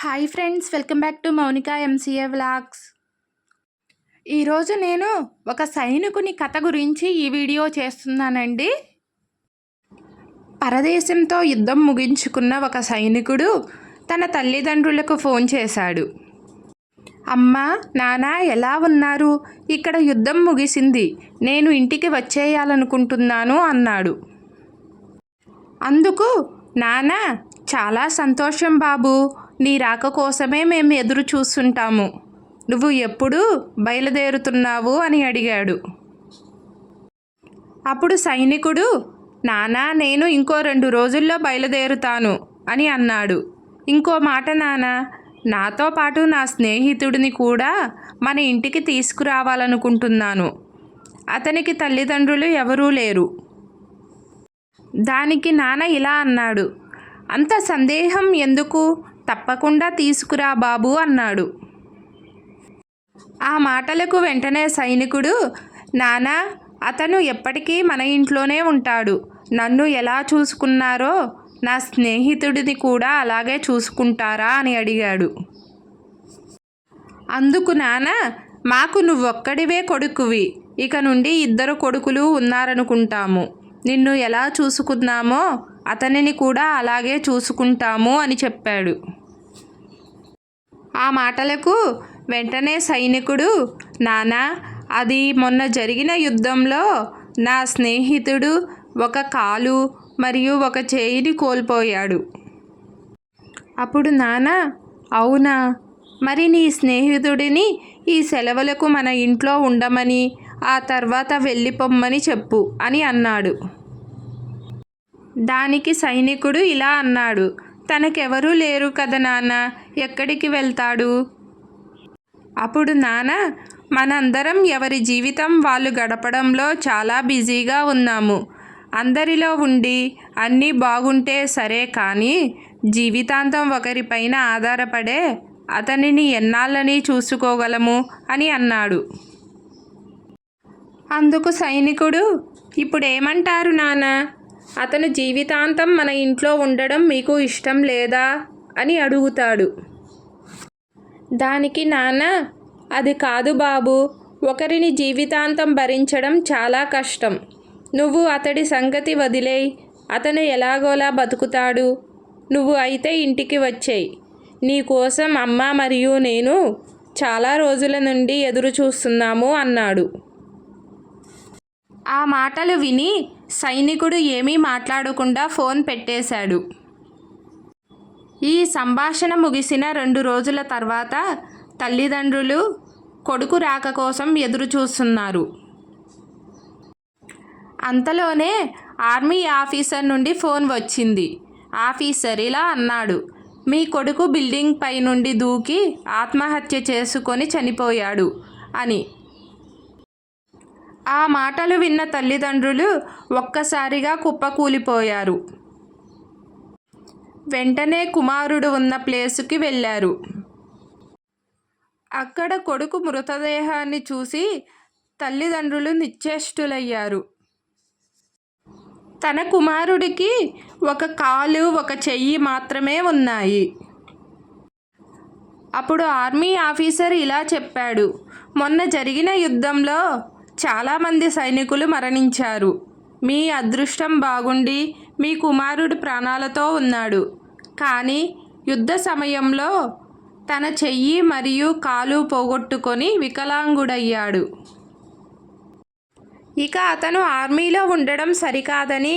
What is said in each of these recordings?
Hi friends welcome back to Mounika MCA vlogs ఈరోజు నేను ఒక సైనికుని కథ గురించి ఈ వీడియో చేస్తున్నానండి. పరదేశంతో యుద్ధం ముగించుకున్న ఒక సైనికుడు తన తల్లిదండ్రులకు ఫోన్ చేశాడు. అమ్మ నాన్న ఎలా ఉన్నారు? ఇక్కడ యుద్ధం ముగిసింది. నేను ఇంటికి వచ్చేయాలనుకుంటున్నాను అన్నాడు. అందుకు నాన్న చాలా సంతోషం బాబు. నీ రాక కోసమే మేము ఎదురు చూస్తుంటాము. నువ్వు ఎప్పుడు బయలుదేరుతున్నావు అని అడిగాడు. అప్పుడు సైనికుడు నానా నేను ఇంకో రెండు రోజుల్లో బయలుదేరుతాను అని అన్నాడు. ఇంకో మాట నానా నాతో పాటు నా స్నేహితుడిని కూడా మన ఇంటికి తీసుకురావాలనుకుంటున్నాను. అతనికి తల్లిదండ్రులు ఎవరూ లేరు. దానికి నాన్న ఇలా అన్నాడు. అంత సందేహం ఎందుకు? తప్పకుండా తీసుకురా బాబు అన్నాడు. ఆ మాటలకు వెంటనే సైనికుడు నానా అతను ఎప్పటికీ మన ఇంట్లోనే ఉంటాడు. నన్ను ఎలా చూసుకున్నారో నా స్నేహితుడిని కూడా అలాగే చూసుకుంటారా? అని అడిగాడు. అందుకు నాన్న మాకు నువ్వొక్కడివే కొడుకువి. ఇక నుండి ఇద్దరు కొడుకులు ఉన్నారనుకుంటాము. నిన్ను ఎలా చూసుకున్నామో అతనిని కూడా అలాగే చూసుకుంటాము అని చెప్పాడు. ఆ మాటలకు వెంటనే సైనికుడు నానా అది మొన్న జరిగిన యుద్ధంలో నా స్నేహితుడు ఒక కాలు మరియు ఒక చేయిని కోల్పోయాడు. అప్పుడు నానా అవునా? మరి నీ స్నేహితుడిని ఈ సెలవులకు మన ఇంట్లో ఉండమని ఆ తర్వాత వెళ్ళిపోమ్మని చెప్పు అని అన్నాడు. దానికి సైనికుడు ఇలా అన్నాడు తనకెవరూ లేరు కదా నాన్న ఎక్కడికి వెళ్తాడు? అప్పుడు నాన్న మనందరం ఎవరి జీవితం వాళ్ళు గడపడంలో చాలా బిజీగా ఉన్నాము. అందరిలో ఉండి అన్నీ బాగుంటే సరే కానీ జీవితాంతం ఒకరిపైన ఆధారపడే అతనిని ఎన్నాళ్ళని చూసుకోగలము అని అన్నాడు. అందుకు సైనికుడు ఇప్పుడేమంటారు నాన్న? అతను జీవితాంతం మన ఇంట్లో ఉండడం మీకు ఇష్టం లేదా? అని అడుగుతాడు. దానికి నాన్న అది కాదు బాబు. ఒకరిని జీవితాంతం భరించడం చాలా కష్టం. నువ్వు అతడి సంగతి వదిలేయి. అతను ఎలాగోలా బతుకుతాడు. నువ్వు అయితే ఇంటికి వచ్చేయి. నీకోసం అమ్మ మరియు నేను చాలా రోజుల నుండి ఎదురు చూస్తున్నాము అన్నాడు. ఆ మాటలు విని సైనికుడు ఏమీ మాట్లాడకుండా ఫోన్ పెట్టేశాడు. ఈ సంభాషణ ముగిసిన రెండు రోజుల తర్వాత తల్లిదండ్రులు కొడుకు రాక కోసం ఎదురు చూస్తున్నారు అంతలోనే ఆర్మీ ఆఫీసర్ నుండి ఫోన్ వచ్చింది. ఆఫీసర్ ఇలా అన్నాడు మీ కొడుకు బిల్డింగ్ పై నుండి దూకి ఆత్మహత్య చేసుకొని చనిపోయాడు అని. ఆ మాటలు విన్న తల్లిదండ్రులు ఒక్కసారిగా కుప్పకూలిపోయారు. వెంటనే కుమారుడు ఉన్న ప్లేసుకి వెళ్ళారు. అక్కడ కొడుకు మృతదేహాన్ని చూసి తల్లిదండ్రులు నిశ్చేష్టులయ్యారు. తన కుమారుడికి ఒక కాలు ఒక చెయ్యి మాత్రమే ఉన్నాయి. అప్పుడు ఆర్మీ ఆఫీసర్ ఇలా చెప్పాడు మొన్న జరిగిన యుద్ధంలో చాలామంది సైనికులు మరణించారు. మీ అదృష్టం బాగుండి మీ కుమారుడు ప్రాణాలతో ఉన్నాడు. కానీ యుద్ధ సమయంలో తన చెయ్యి మరియు కాలు పోగొట్టుకొని వికలాంగుడయ్యాడు. ఇక అతను ఆర్మీలో ఉండడం సరికాదని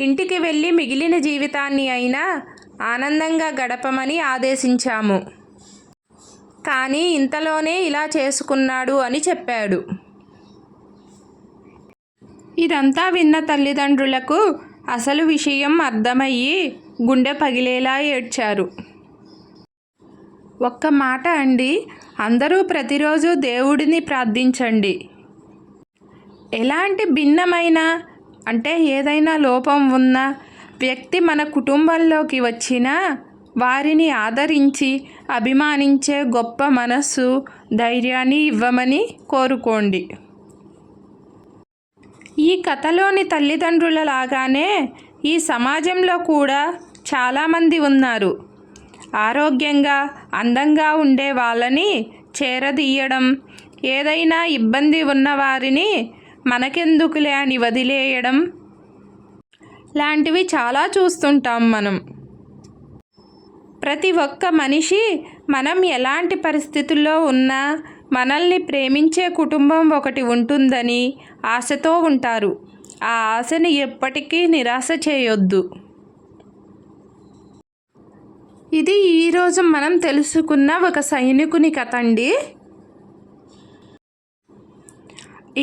ఇంటికి వెళ్ళి మిగిలిన జీవితాన్ని అయినా ఆనందంగా గడపమని ఆదేశించాము. కానీ ఇంతలోనే ఇలా చేసుకున్నాడు అని చెప్పాడు. ఇదంతా విన్న తల్లిదండ్రులకు అసలు విషయం అర్థమయ్యి గుండె పగిలేలా ఏడ్చారు. ఒక్క మాట అండి అందరూ ప్రతిరోజు దేవుడిని ప్రార్థించండి. ఎలాంటి భిన్నమైన అంటే ఏదైనా లోపం ఉన్న వ్యక్తి మన కుటుంబంలోకి వచ్చినా వారిని ఆదరించి అభిమానించే గొప్ప మనస్సు ధైర్యాన్ని ఇవ్వమని కోరుకోండి. ఈ కథలోని తల్లిదండ్రుల లాగానే ఈ సమాజంలో కూడా చాలామంది ఉన్నారు. ఆరోగ్యంగా అందంగా ఉండే వాళ్ళని చేరదీయడం ఏదైనా ఇబ్బంది ఉన్నవారిని మనకెందుకులే అని వదిలేయడం లాంటివి చాలా చూస్తుంటాం మనం. ప్రతి ఒక్క మనిషి మనం ఎలాంటి పరిస్థితుల్లో ఉన్నా మనల్ని ప్రేమించే కుటుంబం ఒకటి ఉంటుందని ఆశతో ఉంటారు. ఆ ఆశని ఎప్పటికీ నిరాశ చేయొద్దు. ఇది ఈరోజు మనం తెలుసుకున్న ఒక సైనికుని కథ అండి.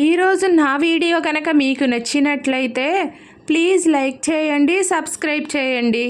ఈరోజు నా వీడియో కనుక మీకు నచ్చినట్లయితే ప్లీజ్ లైక్ చేయండి సబ్స్క్రైబ్ చేయండి.